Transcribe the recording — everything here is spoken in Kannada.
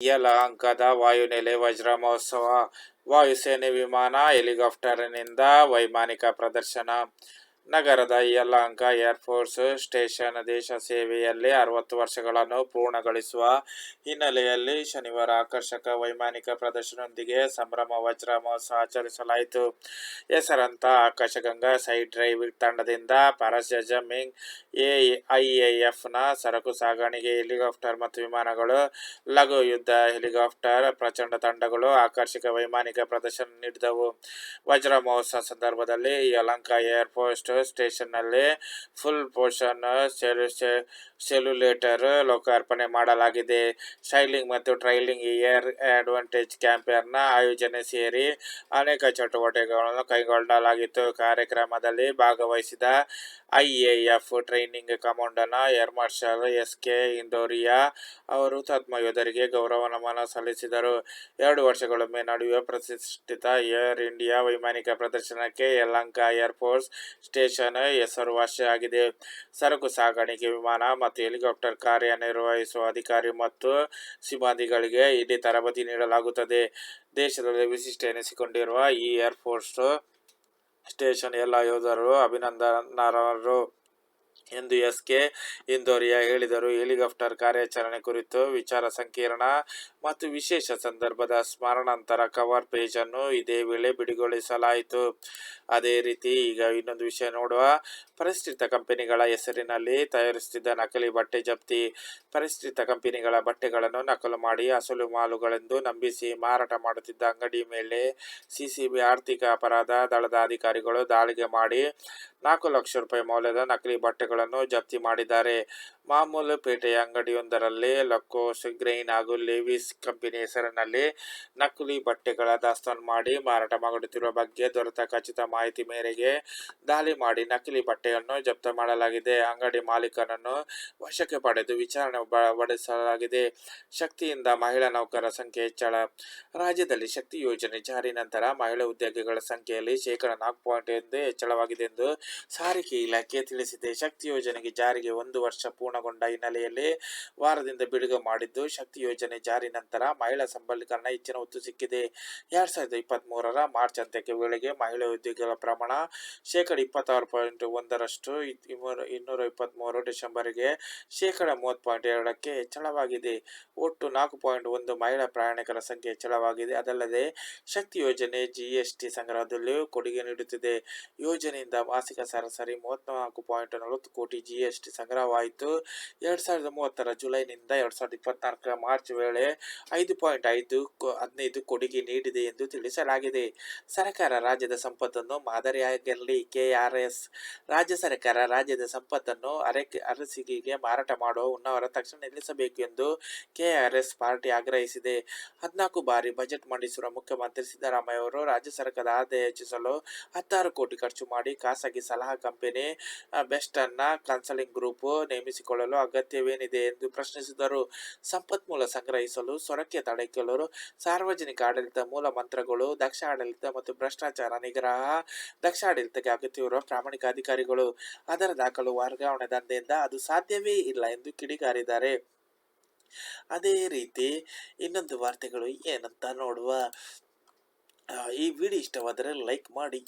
ಯಲಹಂಕದ ವಾಯುನೆಲೆ ವಜ್ರ ಮಹೋತ್ಸವ ವಾಯುಸೇನೆ ವಿಮಾನ ಹೆಲಿಕಾಪ್ಟರ್ನಿಂದ ವೈಮಾನಿಕ ಪ್ರದರ್ಶನ. ನಗರದ ಯಲಹಂಕ ಏರ್ಫೋರ್ಸ್ ಸ್ಟೇಷನ್ ದೇಶ ಸೇವೆಯಲ್ಲಿ ಅರವತ್ತು ವರ್ಷಗಳನ್ನು ಪೂರ್ಣಗೊಳಿಸುವ ಹಿನ್ನೆಲೆಯಲ್ಲಿ ಶನಿವಾರ ಆಕರ್ಷಕ ವೈಮಾನಿಕ ಪ್ರದರ್ಶನದೊಂದಿಗೆ ಸಂಭ್ರಮ, ವಜ್ರ ಮಹೋತ್ಸವ ಆಚರಿಸಲಾಯಿತು. ಹೆಸರಂತ ಆಕಾಶಗಂಗಾ ಸೈಡ್ ಡ್ರೈವ್ ತಂಡದಿಂದ ಪ್ಯಾರಾಸೆಜಮಿಂಗ್ ಎಐಎಎಫ್ನ ಸರಕು ಸಾಗಾಣಿಕೆ ಹೆಲಿಕಾಪ್ಟರ್ ಮತ್ತು ವಿಮಾನಗಳು, ಲಘು ಯುದ್ಧ ಹೆಲಿಕಾಪ್ಟರ್, ಪ್ರಚಂಡ ತಂಡಗಳು ಆಕರ್ಷಕ ವೈಮಾನಿಕ ಪ್ರದರ್ಶನ ನೀಡಿದವು. ವಜ್ರ ಮಹೋತ್ಸವ ಸಂದರ್ಭದಲ್ಲಿ ಯಲಹಂಕ ಏರ್ಫೋರ್ಸ್ ಸ್ಟೇಷನ್ನಲ್ಲಿ ಫುಲ್ ಪೋಷನ್ ಸೆಲ್ಯುಲೇಟರ್ ಲೋಕಾರ್ಪಣೆ ಮಾಡಲಾಗಿದೆ. ಸೈಲಿಂಗ್ ಮತ್ತು ಟ್ರೈಲಿಂಗ್ ಏರ್ ಅಡ್ವಾಂಟೇಜ್ ಕ್ಯಾಂಪೇರ್ನ ಆಯೋಜನೆ ಸೇರಿ ಅನೇಕ ಚಟುವಟಿಕೆಗಳನ್ನು ಕೈಗೊಳ್ಳಲಾಗಿತ್ತು. ಕಾರ್ಯಕ್ರಮದಲ್ಲಿ ಭಾಗವಹಿಸಿದ IAF training ಕಮಾಂಡರ್ನ air marshal S K Indoria ಅವರು ತತ್ಮ ಯೋಧರಿಗೆ ಗೌರವ ನಮನ ಸಲ್ಲಿಸಿದರು. ಎರಡು ವರ್ಷಗಳೊಮ್ಮೆ ನಡೆಯುವ ಪ್ರತಿಷ್ಠಿತ ಏರ್ ಇಂಡಿಯಾ ವೈಮಾನಿಕ ಪ್ರದರ್ಶನಕ್ಕೆ ಯಲಂಕ ಏರ್ಫೋರ್ಸ್ ಸ್ಟೇಷನ್ ಹೆಸರುವಾಸಿಯಾಗಿದೆ ಸರಕು ಸಾಗಾಣಿಕೆ ವಿಮಾನ ಮತ್ತು ಹೆಲಿಕಾಪ್ಟರ್ ಕಾರ್ಯನಿರ್ವಹಿಸುವ ಅಧಿಕಾರಿ ಮತ್ತು ಸಿಬ್ಬಂದಿಗಳಿಗೆ ಇಲ್ಲಿ ತರಬೇತಿ ನೀಡಲಾಗುತ್ತದೆ. ದೇಶದಲ್ಲಿ ವಿಶಿಷ್ಟ ಎನಿಸಿಕೊಂಡಿರುವ ಈ ಏರ್ಫೋರ್ಸ್ ಸ್ಟೇಷನ್ ಎಲ್ಲ ಯೋಧರು ಅಭಿನಂದನಾರ್ಹರು. ಎಂದು ಎಸ್ ಕೆ ಇಂದೋರಿಯಾ ಹೇಳಿದರು. ಹೆಲಿಕಾಪ್ಟರ್ ಕಾರ್ಯಾಚರಣೆ ಕುರಿತು ವಿಚಾರ ಸಂಕಿರಣ ಮತ್ತು ವಿಶೇಷ ಸಂದರ್ಭದ ಸ್ಮರಣಾಂತರ ಕವರ್ ಪೇಜ್ ಅನ್ನು ಇದೇ ವೇಳೆ ಬಿಡುಗೊಳಿಸಲಾಯಿತು ಅದೇ ರೀತಿ ಈಗ ಇನ್ನೊಂದು ವಿಷಯ ನೋಡುವ. ಪರಿಷ್ಕೃತ ಕಂಪನಿಗಳ ಹೆಸರಿನಲ್ಲಿ ತಯಾರಿಸುತ್ತಿದ್ದ ನಕಲಿ ಬಟ್ಟೆ ಜಪ್ತಿ. ಪರಿಷ್ಕೃತ ಕಂಪನಿಗಳ ಬಟ್ಟೆಗಳನ್ನು ನಕಲು ಮಾಡಿ ಅಸಲು ಮಾಲುಗಳೆಂದು ನಂಬಿಸಿ ಮಾರಾಟ ಮಾಡುತ್ತಿದ್ದ ಅಂಗಡಿ ಮೇಲೆ ಸಿಸಿಬಿ ಆರ್ಥಿಕ ಅಪರಾಧ ದಳದ ಅಧಿಕಾರಿಗಳು ದಾಳಿಗೆ ಮಾಡಿ ನಾಲ್ಕು ಲಕ್ಷ ರೂಪಾಯಿ ಮೌಲ್ಯದ ನಕಲಿ ಬಟ್ಟೆಗಳನ್ನು ಜಪ್ತಿ ಮಾಡಿದ್ದಾರೆ. ಮಾಮೂಲು ಪೇಟೆಯ ಅಂಗಡಿಯೊಂದರಲ್ಲಿ ಲಕ್ಕೋಸ್ ಗ್ರೈನ್ ಹಾಗೂ ಲೇವಿಸ್ ಕಂಪನಿ ಹೆಸರಿನಲ್ಲಿ ನಕಲಿ ಬಟ್ಟೆಗಳ ದಾಸ್ತಾನು ಮಾಡಿ ಮಾರಾಟ ಮಾಡುತ್ತಿರುವ ಬಗ್ಗೆ ದೊರೆತ ಖಚಿತ ಮಾಹಿತಿ ಮೇರೆಗೆ ದಾಳಿ ಮಾಡಿ ನಕಲಿ ಬಟ್ಟೆಯನ್ನು ಜಪ್ತ ಮಾಡಲಾಗಿದೆ. ಅಂಗಡಿ ಮಾಲೀಕನನ್ನು ವಶಕ್ಕೆ ಪಡೆದು ವಿಚಾರಣೆ ಬಡಿಸಲಾಗಿದೆ. ಶಕ್ತಿಯಿಂದ ಮಹಿಳಾ ನೌಕರರ ಸಂಖ್ಯೆ ಹೆಚ್ಚಳ. ರಾಜ್ಯದಲ್ಲಿ ಶಕ್ತಿ ಯೋಜನೆ ಜಾರಿ ನಂತರ ಮಹಿಳಾ ಉದ್ಯೋಗಿಗಳ ಸಂಖ್ಯೆಯಲ್ಲಿ ಶೇಕಡಾ ನಾಲ್ಕು ಪಾಯಿಂಟ್ ಎಂದು ಹೆಚ್ಚಳವಾಗಿದೆ ಎಂದು ಸಾರಿಗೆ ಇಲಾಖೆ ತಿಳಿಸಿದೆ. ಶಕ್ತಿ ಯೋಜನೆಗೆ ಜಾರಿಗೆ ಒಂದು ವರ್ಷ ಪೂರ್ಣಗೊಂಡ ಹಿನ್ನೆಲೆಯಲ್ಲಿ ವಾರದಿಂದ ಬಿಡುಗಡೆ ಮಾಡಿದ್ದು ಶಕ್ತಿ ಯೋಜನೆ ಜಾರಿ ನಂತರ ಮಹಿಳಾ ಸಬಲೀಕರಣ ಹೆಚ್ಚಿನ ಒತ್ತು ಸಿಕ್ಕಿದೆ. ಎರಡ್ ಸಾವಿರದ ಇಪ್ಪತ್ತ್ ಮೂರರ ಮಾರ್ಚ್ ಅಂತ್ಯಕ್ಕೆ ವೇಳೆಗೆ ಮಹಿಳಾ ಉದ್ಯೋಗಿಗಳ ಪ್ರಮಾಣ ಶೇಕಡ ಇಪ್ಪತ್ತಾರು ಪಾಯಿಂಟ್ ಒಂದರಷ್ಟು ಇನ್ನೂರ ಇಪ್ಪತ್ತ್ಮೂರು ಡಿಸೆಂಬರ್ಗೆ ಶೇಕಡ ಮೂವತ್ತು ಪಾಯಿಂಟ್ ಎರಡಕ್ಕೆ ಹೆಚ್ಚಳವಾಗಿದೆ. ಒಟ್ಟು ನಾಲ್ಕು ಪಾಯಿಂಟ್ ಒಂದು ಮಹಿಳಾ ಪ್ರಯಾಣಿಕರ ಸಂಖ್ಯೆ ಹೆಚ್ಚಳವಾಗಿದೆ. ಅದಲ್ಲದೆ ಶಕ್ತಿ ಯೋಜನೆ ಜಿಎಸ್ಟಿ ಸಂಗ್ರಹದಲ್ಲಿಯೂ ಕೊಡುಗೆ ನೀಡುತ್ತಿದೆ. ಯೋಜನೆಯಿಂದ ಮಾಸಿಕ ಸರಾಸರಿ ಮೂವತ್ನಾಲ್ಕು ಪಾಯಿಂಟ್ ನಲವತ್ತು ಕೋಟಿ ಜಿಎಸ್ಟಿ ಸಂಗ್ರಹವಾಯಿತು. ಎರಡ್ ಸಾವಿರದ ಮೂವತ್ತರ ಜುಲೈನಿಂದ ಎರಡು ಸಾವಿರದ ಇಪ್ಪತ್ನಾಲ್ಕರ ಮಾರ್ಚ್ ವೇಳೆ ಐದು ಪಾಯಿಂಟ್ ಐದು ಹದಿನೈದು ಕೊಡುಗೆ ನೀಡಿದೆ ಎಂದು ತಿಳಿಸಲಾಗಿದೆ. ಸರ್ಕಾರ ರಾಜ್ಯದ ಸಂಪತ್ತನ್ನು ಮಾದರಿಯಾಗಿರಲಿ ಕೆಆರ್ಎಸ್ ರಾಜ್ಯ ಸರ್ಕಾರ ರಾಜ್ಯದ ಸಂಪತ್ತನ್ನು ಅರೆಕೆ, ಅರಸಿಗೆಗೆ ಮಾರಾಟ ಮಾಡುವ ಉನ್ನವರ ತಕ್ಷಣ ನಿಲ್ಲಿಸಬೇಕು ಎಂದು ಕೆಆರ್ಎಸ್ ಪಾರ್ಟಿ ಆಗ್ರಹಿಸಿದೆ. ಹದಿನಾಲ್ಕು ಬಾರಿ ಬಜೆಟ್ ಮಂಡಿಸಿರುವ ಮುಖ್ಯಮಂತ್ರಿ ಸಿದ್ದರಾಮಯ್ಯ ಅವರು ರಾಜ್ಯ ಸರ್ಕಾರದ ಆದಾಯ ಹೆಚ್ಚಿಸಲು ಹತ್ತಾರು ಕೋಟಿ ಖರ್ಚು ಮಾಡಿ ಖಾಸಗಿ ಸಲಹಾ company Boston Consulting Group ನೇಮಿಸಿಕೊಳ್ಳಲು ಅಗತ್ಯವೇನಿದೆ ಎಂದು ಪ್ರಶ್ನಿಸಿದರು. ಸಂಪನ್ಮೂಲ ಸಂಗ್ರಹಿಸಲು ಸೊರಕೆ ತಡೆಕೆಲರು ಸಾರ್ವಜನಿಕ ಆಡಳಿತ ಮೂಲ ಮಂತ್ರಗಳು, ದಕ್ಷ ಆಡಳಿತ ಮತ್ತು ಭ್ರಷ್ಟಾಚಾರ ನಿಗ್ರಹ, ದಕ್ಷ ಆಡಳಿತಕ್ಕೆ ಅಗತ್ಯವಿರುವ ಪ್ರಾಮಾಣಿಕ ಅಧಿಕಾರಿಗಳು. ಅದರ ದಾಖಲು ವರ್ಗಾವಣೆ ದಂಧೆಯಿಂದ ಅದು ಸಾಧ್ಯವೇ ಇಲ್ಲ ಎಂದು ಕಿಡಿಗಾರಿದ್ದಾರೆ. ಅದೇ ರೀತಿ ಇನ್ನೊಂದು ವಾರ್ತೆಗಳು ಏನಂತ ನೋಡುವ ಈ ವಿಡಿಯೋ ಇಷ್ಟವಾದರೆ ಲೈಕ್ ಮಾಡಿ.